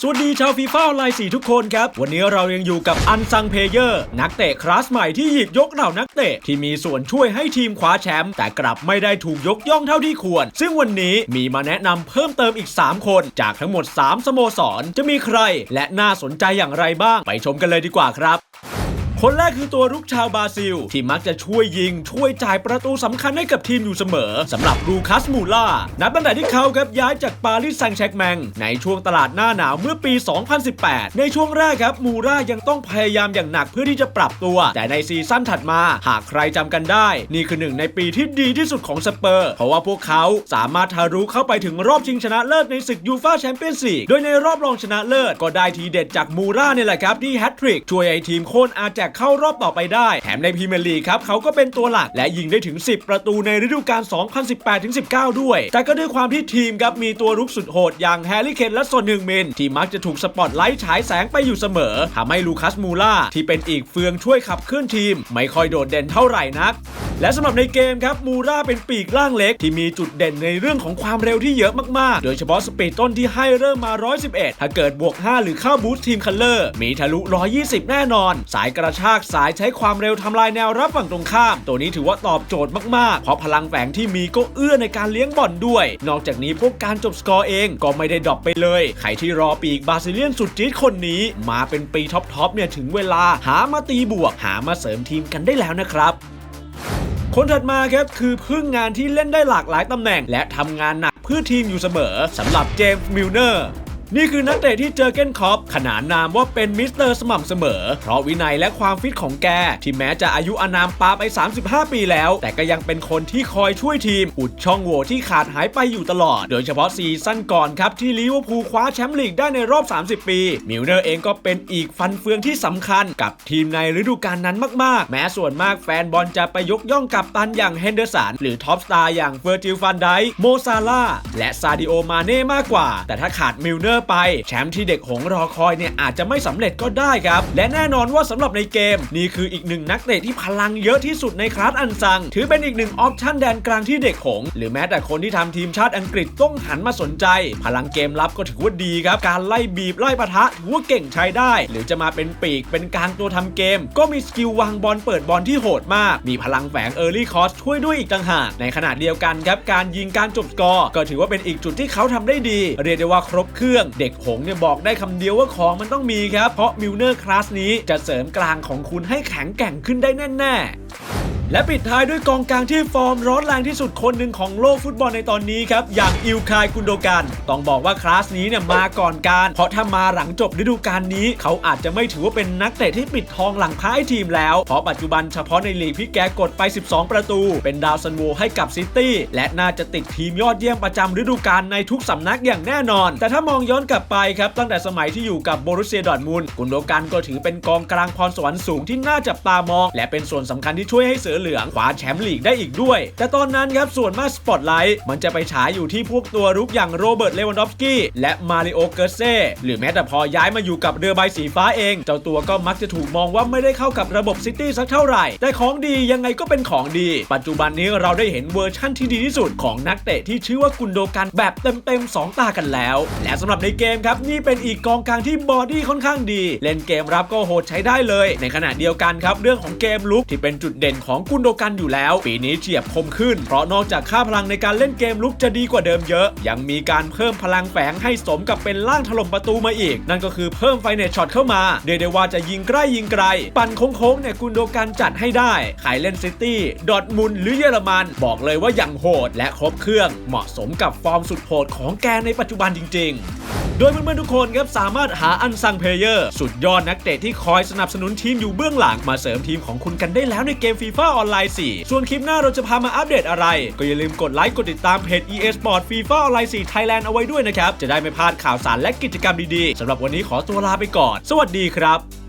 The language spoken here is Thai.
สวัสดีชาวฟีฟ่าออนไลน์ทุกคนครับ วันนี้เรายังอยู่กับอันซังเพเยอร์ นักเตะคลาสใหม่ที่หยิบยกเหล่านักเตะ ที่มีส่วนช่วยให้ทีมคว้าแชมป์แต่กลับไม่ได้ถูกยกย่องเท่าที่ควร ซึ่งวันนี้มีมาแนะนำเพิ่มเติมอีก 3 คน จากทั้งหมด 3 สโมสร จะมีใคร และน่าสนใจอย่างไรบ้าง ไปชมกันเลยดีกว่าครับ คนแรกคือตัวรุกชาวบราซิล ที่มักจะช่วยยิง ช่วยจ่ายประตูสำคัญให้กับทีมอยู่เสมอสำหรับลูคัสมูล่านับตั้งแต่ที่เขาครับย้ายจากปารีสแซงต์แชร์กแมงในช่วงตลาดหน้าหนาวเมื่อปี 2018 ในช่วงแรกครับมูล่ายังต้องพยายามอย่างหนักเพื่อที่จะปรับตัว แต่ในซีซั่นถัดมาหากใครจำกันได้ นี่คือหนึ่งในปีที่ดีที่สุดของสเปอร์ เพราะว่าพวกเขาสามารถทะลุเข้าไปถึงรอบชิงชนะเลิศในศึกยูฟ่าแชมเปี้ยนส์ลีกโดยในรอบรองชนะเลิศก็ได้ทีเด็ดจากมูราเนี่ยแหละครับที่แฮตทริกช่วยให้ทีมโค่นอาแจะเข้ารอบต่อไปได้ แถมในพรีเมียร์ลีกครับเขาก็เป็นตัวหลักและยิงได้ถึง 10 ประตูในฤดูกาล 2018-19 ด้วย แต่ก็ด้วยความที่ทีมครับมีตัวรุกสุดโหดอย่างแฮร์รี่เคนและโซนฮึงมินที่มักจะถูกสปอตไลท์ฉายแสงไปอยู่เสมอทำให้ลูคัสมูล่าที่เป็นอีกเฟืองช่วยขับเคลื่อนทีม ไม่ค่อยโดดเด่นเท่าไหร่นัก และสำหรับในเกมครับมูราเป็นปีกล่างเล็กที่มีจุดเด่นในเรื่องของความเร็วที่เยอะมากๆ โดยเฉพาะสปีดต้นที่ให้เริ่มมา 111 ถ้าเกิดบวก 5 หรือเข้าบูสต์ทีมคัลเลอร์ มีทะลุ 120 แน่นอน สายกระชากสายใช้ความเร็วทำลายแนวรับฝั่งตรงข้าม ตัวนี้ถือว่าตอบโจทย์มากๆ เพราะพลังแฝงที่มีก็เอื้อในการเลี้ยงบอลด้วย นอกจากนี้พวกการจบสกอร์เองก็ไม่ได้ดรอปไปเลย ใครที่รอปีกบาซิเลียนสุดจี๊ดคนนี้ มาเป็นปีท็อปๆเนี่ยถึงเวลาหามาตีบวก หามาเสริมทีมกันได้แล้วนะครับ คนถัดมาครับคือพึ่งงานที่เล่นได้หลากหลายตำแหน่ง และทำงานหนักเพื่อทีมอยู่เสมอสำหรับเจมส์มิลเนอร์ นี่คือนักเตะที่เจอเกนคอปขนานนามว่าเป็นมิสเตอร์สม่ำเสมอ เพราะวินัยและความฟิตของแก ที่แม้จะอายุอานามปาไป 35 ปีแล้ว แต่ก็ยังเป็นคนที่คอยช่วยทีม อุดช่องโหว่ที่ขาดหายไปอยู่ตลอด โดยเฉพาะซีซั่นก่อนครับ ที่ลิเวอร์พูลคว้าแชมป์ลีกได้ในรอบ 30 ปี มิลเนอร์เองก็เป็นอีกฟันเฟืองที่สำคัญกับทีมในฤดูกาลนั้นมากๆ แม้ส่วนมากแฟนบอลจะไปยกย่องกับตันอย่างเฮนเดอร์สันหรือท็อปสตาร์อย่างเฟอร์จิลฟันไดโมซาลาและซาดิโอมาเน่มากกว่า แต่ถ้าขาดมิลเนอร์ไปแชมป์ที่เด็กหงรอคอยเนี่ยอาจจะไม่สำเร็จก็ได้ครับ และแน่นอนว่าสำหรับในเกม นี่คืออีกหนึ่งนักเตะที่พลังเยอะที่สุดในคลาสอันซัง ถือเป็นอีกหนึ่งออปชั่นแดนกลางที่เด็กหงหรือแม้แต่คนที่ทำทีมชาติอังกฤษต้องหันมาสนใจ พลังเกมรับก็ถือว่าดีครับ การไล่บีบไล่ปะทะถือว่าเก่งใช้ได้ หรือจะมาเป็นปีกเป็นกลางตัวทำเกม ก็มีสกิลวางบอลเปิดบอลที่โหดมาก มีพลังแฝงเออร์ลี่คอสช่วยด้วยอีกต่างหากในขณะเดียวกันครับการยิงการจบสกอร์ก็ถือว่าเป็นอีกจุดที่เขาทำได้ดี เรียกได้ว่าครบเครื่องเด็กหงเนี่ยบอกได้คำเดียวว่าของมันต้องมีครับ เพราะมิลเนอร์คลาสนี้จะเสริมกลางของคุณให้แข็งแกร่งขึ้นได้แน่ๆ และปิดท้ายด้วยกองกลางที่ฟอร์มร้อนแรงที่สุดคนหนึ่งของโลกฟุตบอลในตอนนี้ครับ อย่างอิลคายกุนโดกันต้องบอกว่าคลาสนี้เนี่ยมาก่อนการ เพราะถ้ามาหลังจบฤดูกาลนี้ เขาอาจจะไม่ถือว่าเป็นนักเตะที่ปิดทองหลังพ้ายทีมแล้ว เพราะปัจจุบันเฉพาะในลีกพี่แกกดไป 12 ประตู เป็นดาวซันโวให้กับซิตี้และน่าจะติดทีมยอดเยี่ยมประจำฤดูกาลในทุกสำนักอย่างแน่นอน แต่ถ้ามองย้อนกลับไปครับตั้งแต่สมัยที่อยู่กับโบรุสเซียดอร์ทมุนกุนโดกันก็ถือเป็นกองกลางพรสวรรค์สูงที่น่าจับตามอง และเป็นส่วนสำคัญที่ช่วยให้เสือเหลืองคว้าแชมป์ลีกได้อีกด้วย แต่ตอนนั้นครับส่วนมากสปอตไลท์มันจะไปฉายอยู่ที่พวกตัวรุกอย่างโรเบิร์ตเลวันดอฟสกี้และมาริโอเกอร์เซ่หรือแม้แต่พอย้ายมาอยู่กับเรือใบสีฟ้าเอง เจ้าตัวก็มักจะถูกมองว่าไม่ได้เข้ากับระบบซิตี้สักเท่าไหร่ แต่ของดียังไงก็เป็นของดี ปัจจุบันนี้เราได้เห็นเวอร์ชั่นที่ดีที่สุดของนักเตะที่ชื่อว่ากุนโดกันแบบเต็มๆสองตากันแล้ว และสำหรับในเกมครับนี่เป็นอีกกองกลางที่บอดี้ค่อนข้างดี เล่นเกมรับก็โหดใช้ได้เลย ในขณะเดียวกันครับเรื่องของเกมลุกที่เป็นจุดเด่นของกุนโดกันอยู่แล้ว ปีนี้เฉียบคมขึ้น เพราะนอกจากค่าพลังในการเล่นเกมลุกจะดีกว่าเดิมเยอะ ยังมีการเพิ่มพลังแฝงให้สมกับเป็นล่างถล่มประตูมาอีก นั่นก็คือเพิ่มไฟเนตช็อตเข้ามาเรียได้ว่าจะยิงใกล้ยิงไกล ปั่นโค้งๆเนี่ยกุนโดกันจัดให้ได้ขายเล่นซิตี้ดอทมุนหรือเยอรมัน บอกเลยว่าอย่างโหด และครบเครื่องเหมาะสมกับฟอร์มสุดโหดของแกในปัจจุบันจริง ๆโดยเพื่อนๆทุกคนครับสามารถหาอันซังเพลเยอร์ สุดยอดนักเตะที่คอยสนับสนุนทีมอยู่เบื้องหลังมาเสริมทีมของคุณกันได้แล้วในเกมฟีฟ่าออนไลน์ 4 ส่วนคลิปหน้าเราจะพามาอัปเดตอะไร ก็อย่าลืมกดไลค์กดติดตามเพจ EA Sport FIFA ออนไลน์ 4 Thailand เอาไว้ด้วยนะครับ จะได้ไม่พลาดข่าวสารและกิจกรรมดีๆสำหรับวันนี้ขอตัวลาไปก่อน สวัสดีครับ